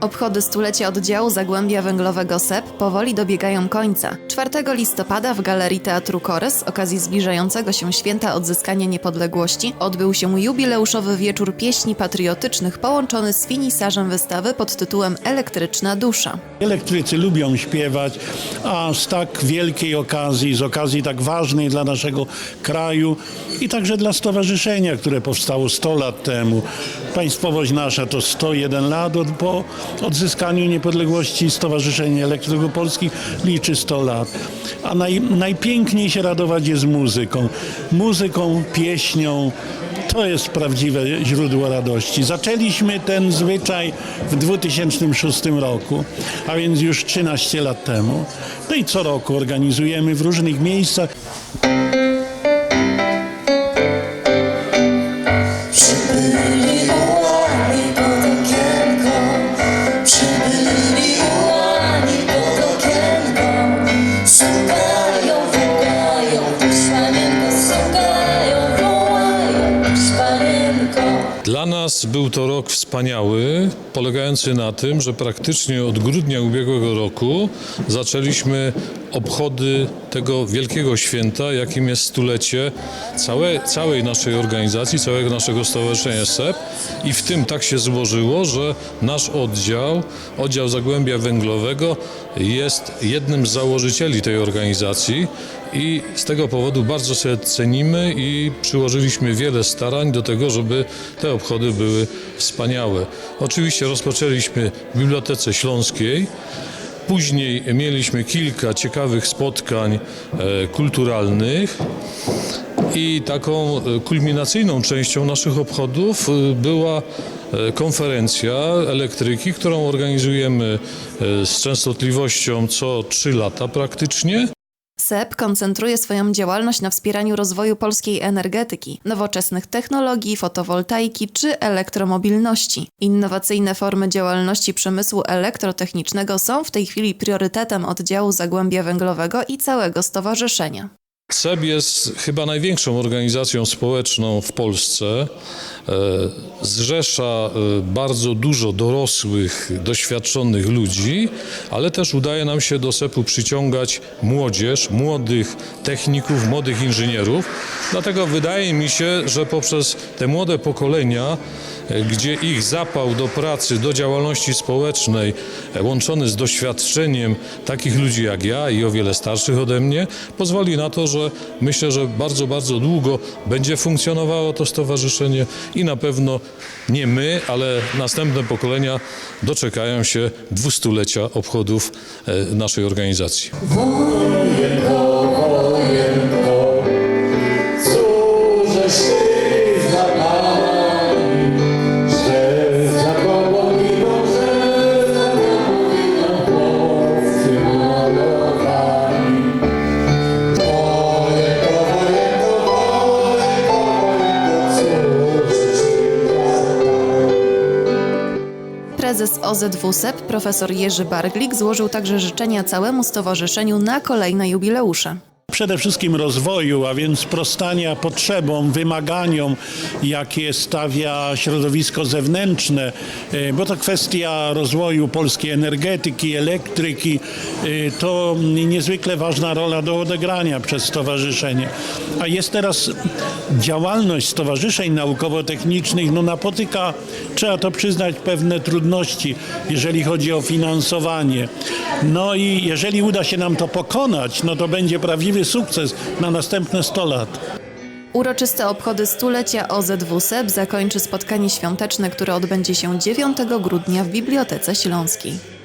Obchody stulecia oddziału Zagłębia Węglowego SEP powoli dobiegają końca. 4 listopada w Galerii Teatru Kores z okazji zbliżającego się święta odzyskania niepodległości odbył się jubileuszowy wieczór pieśni patriotycznych połączony z finisarzem wystawy pod tytułem Elektryczna Dusza. Elektrycy lubią śpiewać, a z tak wielkiej okazji, z okazji tak ważnej dla naszego kraju i także dla stowarzyszenia, które powstało 100 lat temu. Państwowość nasza to 101 lat od, po odzyskaniu niepodległości Stowarzyszenie Elektryków Polskich liczy 100 lat. A naj, najpiękniej się radować jest muzyką. Muzyką, pieśnią, to jest prawdziwe źródło radości. Zaczęliśmy ten zwyczaj w 2006 roku, a więc już 13 lat temu. No i co roku organizujemy w różnych miejscach. Dla nas był to rok wspaniały, polegający na tym, że praktycznie od grudnia ubiegłego roku zaczęliśmy obchody tego wielkiego święta, jakim jest stulecie całe, całej naszej organizacji, całego naszego stowarzyszenia SEP i w tym tak się złożyło, że nasz oddział, oddział Zagłębia Węglowego jest jednym z założycieli tej organizacji i z tego powodu bardzo sobie cenimy i przyłożyliśmy wiele starań do tego, żeby te obchody były wspaniałe. Oczywiście rozpoczęliśmy w Bibliotece Śląskiej. Później mieliśmy kilka ciekawych spotkań e, kulturalnych i taką e, kulminacyjną częścią naszych obchodów e, była konferencja elektryki, którą organizujemy z częstotliwością co 3 lata praktycznie. SEP koncentruje swoją działalność na wspieraniu rozwoju polskiej energetyki, nowoczesnych technologii, fotowoltaiki czy elektromobilności. Innowacyjne formy działalności przemysłu elektrotechnicznego są w tej chwili priorytetem oddziału Zagłębia Węglowego i całego stowarzyszenia. CEB jest chyba największą organizacją społeczną w Polsce. E, Zrzesza e, bardzo dużo dorosłych, doświadczonych ludzi, ale też udaje nam się do CEP-u przyciągać młodzież, młodych techników, młodych inżynierów. Dlatego wydaje mi się, że poprzez te młode pokolenia, e, gdzie ich zapał do pracy, do działalności społecznej, łączony z doświadczeniem takich ludzi jak ja i o wiele starszych ode mnie, pozwoli na to, że myślę, że bardzo, bardzo długo będzie funkcjonowało to stowarzyszenie i na pewno nie my, ale następne pokolenia doczekają się dwustulecia obchodów e, naszej organizacji. Prezes OZW SEP profesor Jerzy Barglik złożył także życzenia całemu stowarzyszeniu na kolejne jubileusze. Przede wszystkim rozwoju, a więc sprostania potrzebom, wymaganiom, jakie stawia środowisko zewnętrzne, e, bo to kwestia rozwoju polskiej energetyki, elektryki. e, To niezwykle ważna rola do odegrania przez stowarzyszenie. A jest teraz działalność stowarzyszeń naukowo-technicznych, no napotyka, trzeba to przyznać, pewne trudności, jeżeli chodzi o finansowanie. No i jeżeli uda się nam to pokonać, no to będzie prawdziwy sukces na następne 100 lat. Uroczyste obchody stulecia OZW SEP zakończy spotkanie świąteczne, które odbędzie się 9 grudnia w Bibliotece Śląskiej.